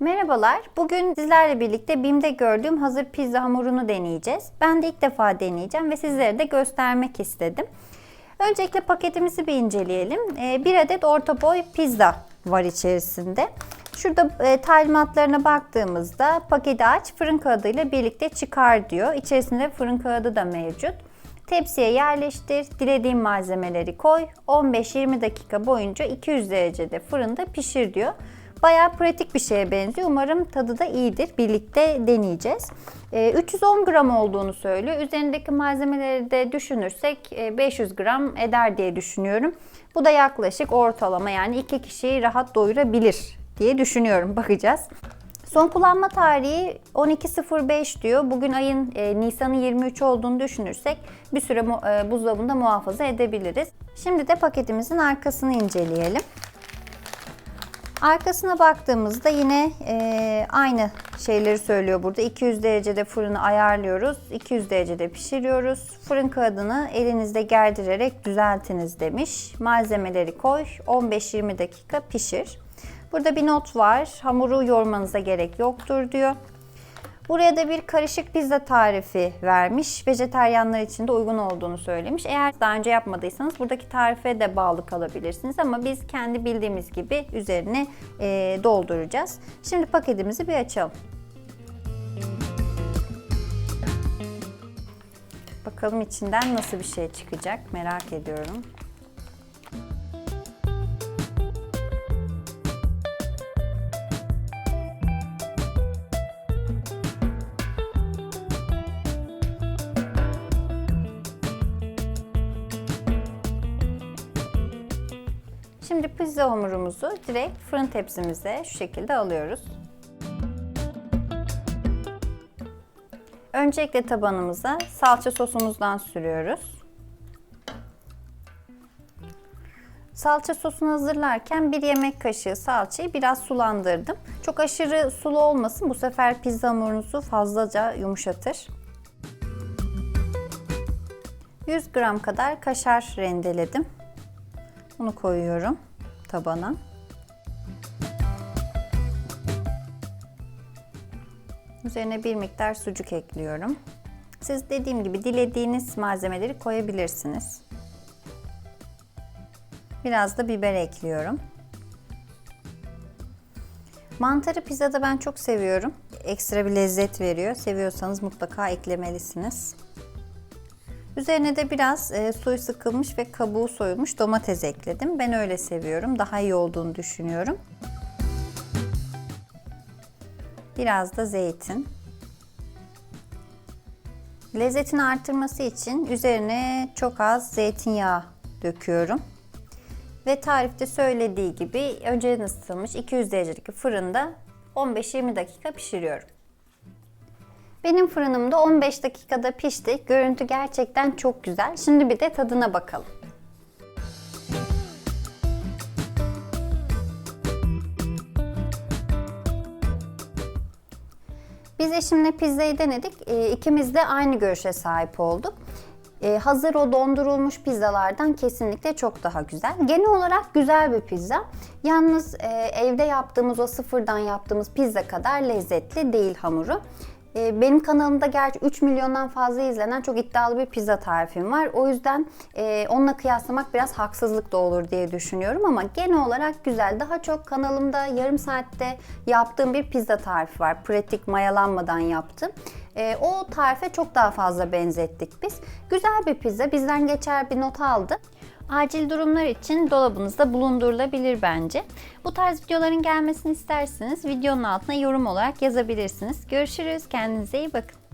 Merhabalar. Bugün sizlerle birlikte BİM'de gördüğüm hazır pizza hamurunu deneyeceğiz. Ben de ilk defa deneyeceğim ve sizlere de göstermek istedim. Öncelikle paketimizi bir inceleyelim. Ee, Bir adet orta boy pizza var içerisinde. Şurada e, talimatlarına baktığımızda paketi aç, fırın kağıdıyla birlikte çıkar diyor. İçerisinde fırın kağıdı da mevcut. Tepsiye yerleştir, dilediğin malzemeleri koy, 15-20 dakika boyunca 200 derecede fırında pişir diyor. Bayağı pratik bir şeye benziyor. Umarım tadı da iyidir. Birlikte deneyeceğiz. Ee, 310 gram olduğunu söylüyor. Üzerindeki malzemeleri de düşünürsek e, 500 gram eder diye düşünüyorum. Bu da yaklaşık ortalama yani iki kişiyi rahat doyurabilir diye düşünüyorum. Bakacağız. Son kullanma tarihi 12.05 diyor. Bugün ayın e, Nisan'ın 23 olduğunu düşünürsek bir süre mu- e, buzdolabında muhafaza edebiliriz. Şimdi de paketimizin arkasını inceleyelim. Arkasına baktığımızda yine e, aynı şeyleri söylüyor burada. 200 derecede fırını ayarlıyoruz. 200 derecede pişiriyoruz. Fırın kağıdını elinizde gerdirerek düzeltiniz demiş. Malzemeleri koy. 15-20 dakika pişir. Burada bir not var. Hamuru yoğurmanıza gerek yoktur diyor. Buraya da bir karışık pizza tarifi vermiş. Vejeteryanlar için de uygun olduğunu söylemiş. Eğer daha önce yapmadıysanız buradaki tarife de bağlı kalabilirsiniz. Ama biz kendi bildiğimiz gibi üzerine e, dolduracağız. Şimdi paketimizi bir açalım. Bakalım içinden nasıl bir şey çıkacak merak ediyorum. Şimdi pizza hamurumuzu direkt fırın tepsimize şu şekilde alıyoruz. Öncelikle tabanımıza salça sosumuzdan sürüyoruz. Salça sosunu hazırlarken bir yemek kaşığı salçayı biraz sulandırdım. Çok aşırı sulu olmasın bu sefer pizza hamurunuzu fazlaca yumuşatır. 100 gram kadar kaşar rendeledim. Bunu koyuyorum tabana. Üzerine bir miktar sucuk ekliyorum. Siz dediğim gibi dilediğiniz malzemeleri koyabilirsiniz. Biraz da biber ekliyorum. Mantarı pizzada ben çok seviyorum. Ekstra bir lezzet veriyor. Seviyorsanız mutlaka eklemelisiniz. Üzerine de biraz e, suyu sıkılmış ve kabuğu soyulmuş domates ekledim. Ben öyle seviyorum. Daha iyi olduğunu düşünüyorum. Biraz da zeytin. Lezzetini artırması için üzerine çok az zeytinyağı döküyorum. Ve tarifte söylediği gibi önceden ısıtılmış 200 derecedeki fırında 15-20 dakika pişiriyorum. Benim fırınımda 15 dakikada pişti. Görüntü gerçekten çok güzel. Şimdi bir de tadına bakalım. Biz eşimle pizzayı denedik. İkimiz de aynı görüşe sahip olduk. Ee, hazır o dondurulmuş pizzalardan kesinlikle çok daha güzel. Genel olarak güzel bir pizza. Yalnız e, evde yaptığımız o sıfırdan yaptığımız pizza kadar lezzetli değil hamuru. E, benim kanalımda gerçi 3 milyondan fazla izlenen çok iddialı bir pizza tarifim var. O yüzden e, onunla kıyaslamak biraz haksızlık da olur diye düşünüyorum ama genel olarak güzel. Daha çok kanalımda yarım saatte yaptığım bir pizza tarifi var. Pratik mayalanmadan yaptım. E, o tarife çok daha fazla benzettik biz. Güzel bir pizza. Bizden geçer bir not aldı. Acil durumlar için dolabınızda bulundurulabilir bence. Bu tarz videoların gelmesini isterseniz videonun altına yorum olarak yazabilirsiniz. Görüşürüz. Kendinize iyi bakın.